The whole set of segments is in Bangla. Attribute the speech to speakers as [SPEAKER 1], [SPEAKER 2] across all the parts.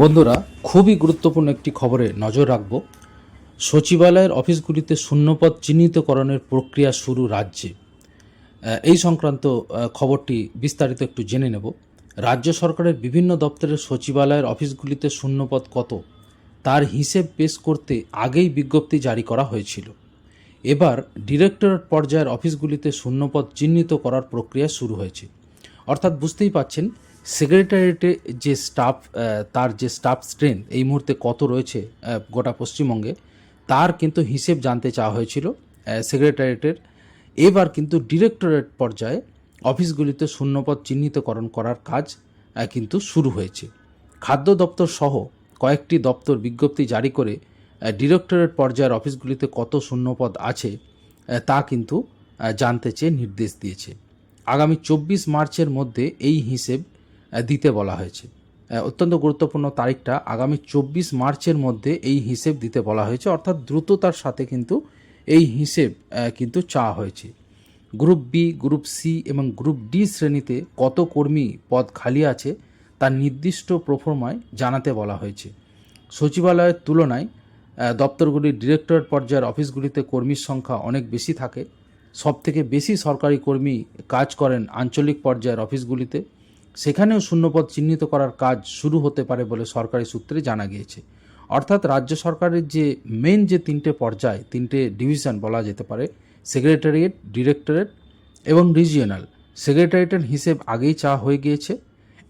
[SPEAKER 1] বন্ধুরা, খুবই গুরুত্বপূর্ণ একটি খবরে নজর রাখব। সচিবালয়ের অফিসগুলিতে শূন্যপদ চিহ্নিতকরণের প্রক্রিয়া শুরু রাজ্যে। এই সংক্রান্ত খবরটি বিস্তারিত একটু জেনে নেব। রাজ্য সরকারের বিভিন্ন দপ্তরের সচিবালয়ের অফিসগুলিতে শূন্যপদ কত? তার হিসেব পেশ করতে আগেই বিজ্ঞপ্তি জারি করা হয়েছিল। এবার ডিরেক্টরেট পর্যায়ের অফিসগুলিতে শূন্যপদ চিহ্নিত করার প্রক্রিয়া শুরু হয়েছে। অর্থাৎ বুঝতেই পাচ্ছেন সেক্রেটারিয়েটে যে স্টাফ তার যে স্টাফ স্ট্রেংথ এই মুহূর্তে কত রয়েছে গোটা পশ্চিমবঙ্গে, তার কিন্তু হিসেব জানতে চাওয়া হয়েছিল সেক্রেটারিয়েটের এবার কিন্তু ডিরেক্টরেট পর্যায়ে অফিসগুলিতে শূন্যপদ চিহ্নিতকরণ করার কাজ কিন্তু শুরু হয়েছে। খাদ্য দপ্তর সহ কয়েকটি দপ্তর বিজ্ঞপ্তি জারি করে ডিরেক্টরেট পর্যায়ের অফিসগুলিতে কত শূন্যপদ আছে তা কিন্তু জানতে চেয়ে নির্দেশ দিয়েছে। আগামী চব্বিশ মার্চের মধ্যে এই হিসেব দিতে বলা হয়েছে। অত্যন্ত গুরুত্বপূর্ণ তারিখটা আগামী চব্বিশ মার্চের মধ্যে এই হিসেব দিতে বলা হয়েছে, অর্থাৎ দ্রুততার সাথে কিন্তু এই হিসেব কিন্তু চাওয়া হয়েছে। গ্রুপ বি, গ্রুপ সি এবং গ্রুপ ডি শ্রেণীতে কত কর্মী পদ খালি আছে তার নির্দিষ্ট প্রফর্মায় জানাতে বলা হয়েছে। সচিবালয়ের তুলনায় দপ্তরগুলির ডিরেক্টরেট পর্যায়ের অফিসগুলিতে কর্মীর সংখ্যা অনেক বেশি থাকে। সবথেকে বেশি সরকারি কর্মী কাজ করেন আঞ্চলিক পর্যায়ের অফিসগুলিতে। সেখানেও শূন্যপদ চিহ্নিত করার কাজ শুরু হতে পারে বলে সরকারি সূত্রে জানা গিয়েছে। অর্থাৎ রাজ্য সরকারের যে মেন যে তিনটে পর্যায়, তিনটে ডিভিশন বলা যেতে পারে সেক্রেটারিয়েট ডিরেক্টরেট এবং রিজিওনাল সেক্রেটারিয়েটের হিসেব আগেই চা হয়ে গিয়েছে।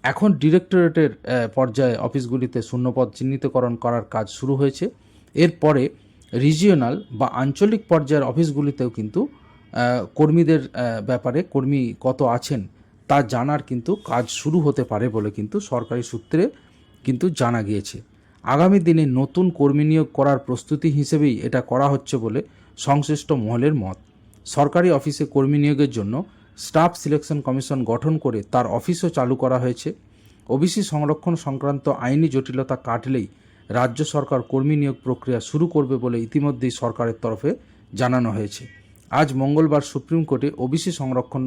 [SPEAKER 1] এখন ডিরেক্টরেটের পর্যায়ে অফিসগুলিতে শূন্যপদ চিহ্নিতকরণ করার কাজ শুরু হয়েছে। এরপরে রিজিওনাল বা আঞ্চলিক পর্যায়ের অফিসগুলিতেও কিন্তু কর্মীদের ব্যাপারে কর্মী কত আছেন তা জানার কিন্তু কাজ শুরু হতে পারে বলে কিন্তু সরকারি সূত্রে কিন্তু জানা গিয়েছে। আগামী দিনে নতুন কর্মী নিয়োগ করার প্রস্তুতি হিসেবেই এটা করা হচ্ছে বলে সংশ্লিষ্ট মহলের মত। সরকারি অফিসে কর্মী নিয়োগের জন্য স্টাফ সিলেকশন কমিশন গঠন করে তার অফিসও চালু করা হয়েছে। ওবিসি সংরক্ষণ সংক্রান্ত আইনি জটিলতা কাটলেই রাজ্য সরকার কর্মী নিয়োগ প্রক্রিয়া শুরু করবে বলে ইতিমধ্যেই সরকারের তরফে জানানো হয়েছে। আজ মঙ্গলবার সুপ্রিম কোর্টে ওবিসি সংরক্ষণ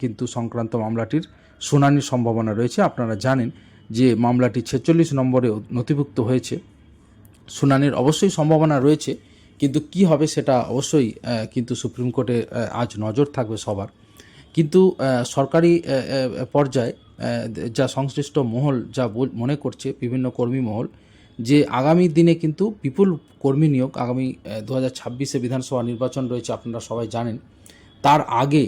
[SPEAKER 1] কিন্তু সংক্রান্ত মামলাটির শুনানির সম্ভাবনা রয়েছে। আপনারা জানেন যে মামলাটি ছেচল্লিশ নম্বরে নথিভুক্ত হয়েছে। শুনানির অবশ্যই সম্ভাবনা রয়েছে, কিন্তু কি হবে সেটা অবশ্যই কিন্তু সুপ্রিম কোর্টে আজ নজর থাকবে সবার। কিন্তু সরকারি পর্যায়ে যা সংশ্লিষ্ট মহল যা মনে করছে, বিভিন্ন কর্মী মহল যে আগামী দিনে কিন্তু বিপুল কর্মী নিয়োগ, আগামী দু হাজার ছাব্বিশে বিধানসভা নির্বাচন রয়েছে, আপনারা সবাই জানেন। তার আগে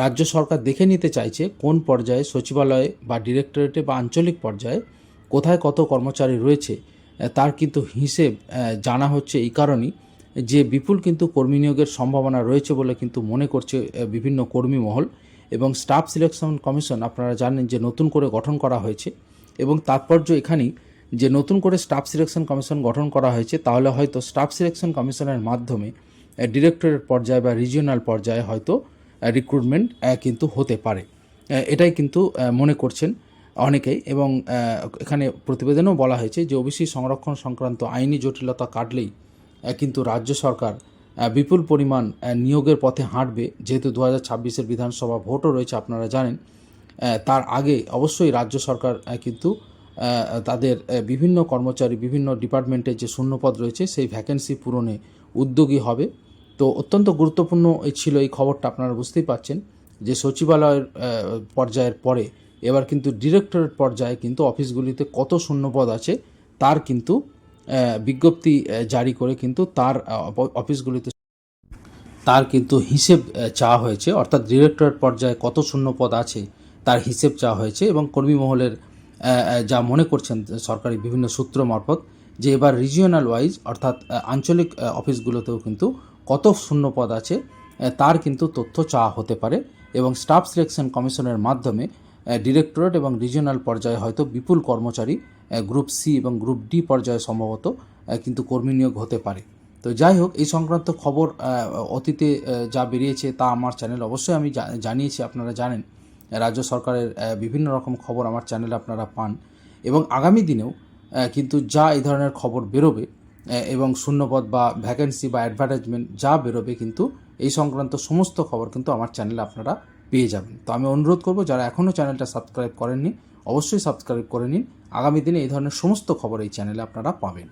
[SPEAKER 1] রাজ্য সরকার দেখে নিতে চাইছে কোন পর্যায়ে সচিবালয়ে বা ডিরেক্টরেটে বা আঞ্চলিক পর্যায়ে কোথায় কত কর্মচারী রয়েছে তার কিন্তু হিসেব জানা হচ্ছে এই কারণেই যে বিপুল কিন্তু কর্মী নিয়োগের সম্ভাবনা রয়েছে বলে কিন্তু মনে করছে বিভিন্ন কর্মী মহল এবং স্টাফ সিলেকশন কমিশন, আপনারা জানেন যে নতুন করে গঠন করা হয়েছে এবং তাৎপর্য এখানেই যে নতুন করে স্টাফ সিলেকশন কমিশন গঠন করা হয়েছে, তাহলে হয়তো স্টাফ সিলেকশন কমিশনের মাধ্যমে ডিরেক্টরেট পর্যায়ে বা রিজিওনাল পর্যায়ে হয়তো রিক্রুটমেন্ট কিন্তু হতে পারে। এটাই কিন্তু মনে করছেন অনেকেই এবং এখানে প্রতিবেদনেও বলা হয়েছে যে ওবিসি সংরক্ষণ সংক্রান্ত আইনি জটিলতা কাটলেই কিন্তু রাজ্য সরকার বিপুল পরিমাণ নিয়োগের পথে হাঁটবে। যেহেতু দু হাজার বিধানসভা ভোটও রয়েছে, আপনারা জানেন তার আগে অবশ্যই রাজ্য সরকার কিন্তু তাদের বিভিন্ন কর্মচারী, বিভিন্ন ডিপার্টমেন্টের যে শূন্যপদ রয়েছে, সেই ভ্যাকেন্সি পূরণে উদ্যোগী হবে। তো অত্যন্ত গুরুত্বপূর্ণ এই ছিল এই খবরটা, আপনারা বুঝতেই পাচ্ছেন যে সচিবালয়ের পর্যায়ের পরে এবার কিন্তু ডিরেক্টরেট পর্যায়ে কিন্তু অফিসগুলিতে কত শূন্যপদ আছে, তার কিন্তু বিজ্ঞপ্তি জারি করে কিন্তু তার অফিসগুলিতে তার কিন্তু হিসেব চাওয়া হয়েছে। অর্থাৎ ডিরেক্টরেট পর্যায়ে কত শূন্যপদ আছে, তার হিসেব চাওয়া হয়েছে এবং কর্মী মহলের যা মনে করছেন সরকারি বিভিন্ন সূত্র মারফত যে এবার রিজিওনাল ওয়াইজ অর্থাৎ আঞ্চলিক অফিসগুলোতেও কিন্তু কত শূন্যপদ আছে তার কিন্তু তথ্য চাওয়া হতে পারে এবং স্টাফ সিলেকশন কমিশনের মাধ্যমে ডিরেক্টরেট এবং রিজিওনাল পর্যায়ে হয়তো বিপুল কর্মচারী গ্রুপ সি এবং গ্রুপ ডি পর্যায়ে সম্ভবত কিন্তু কর্মী নিয়োগ হতে পারে। তো যাই হোক, এই সংক্রান্ত খবর অতীতে যা বেরিয়েছে তা আমার চ্যানেল অবশ্যই আমি জানিয়েছি, আপনারা জানেন। রাজ্য সরকারের বিভিন্ন রকম খবর আমার চ্যানেলে আপনারা পান। এবং আগামী দিনেও কিন্তু যা এই ধরনের খবর বেরোবে এবং শূন্যপদ বা ভ্যাকেন্সি বা অ্যাডভার্টাইজমেন্ট যা বেরোবে কিন্তু এই সংক্রান্ত সমস্ত খবর কিন্তু আমার চ্যানেলে আপনারা পেয়ে যাবেন। তো আমি অনুরোধ করব, যারা এখনও চ্যানেলটা সাবস্ক্রাইব করেননি, অবশ্যই সাবস্ক্রাইব করে নিন। আগামী দিনে এই ধরনের সমস্ত খবর এই চ্যানেলে আপনারা পাবেন।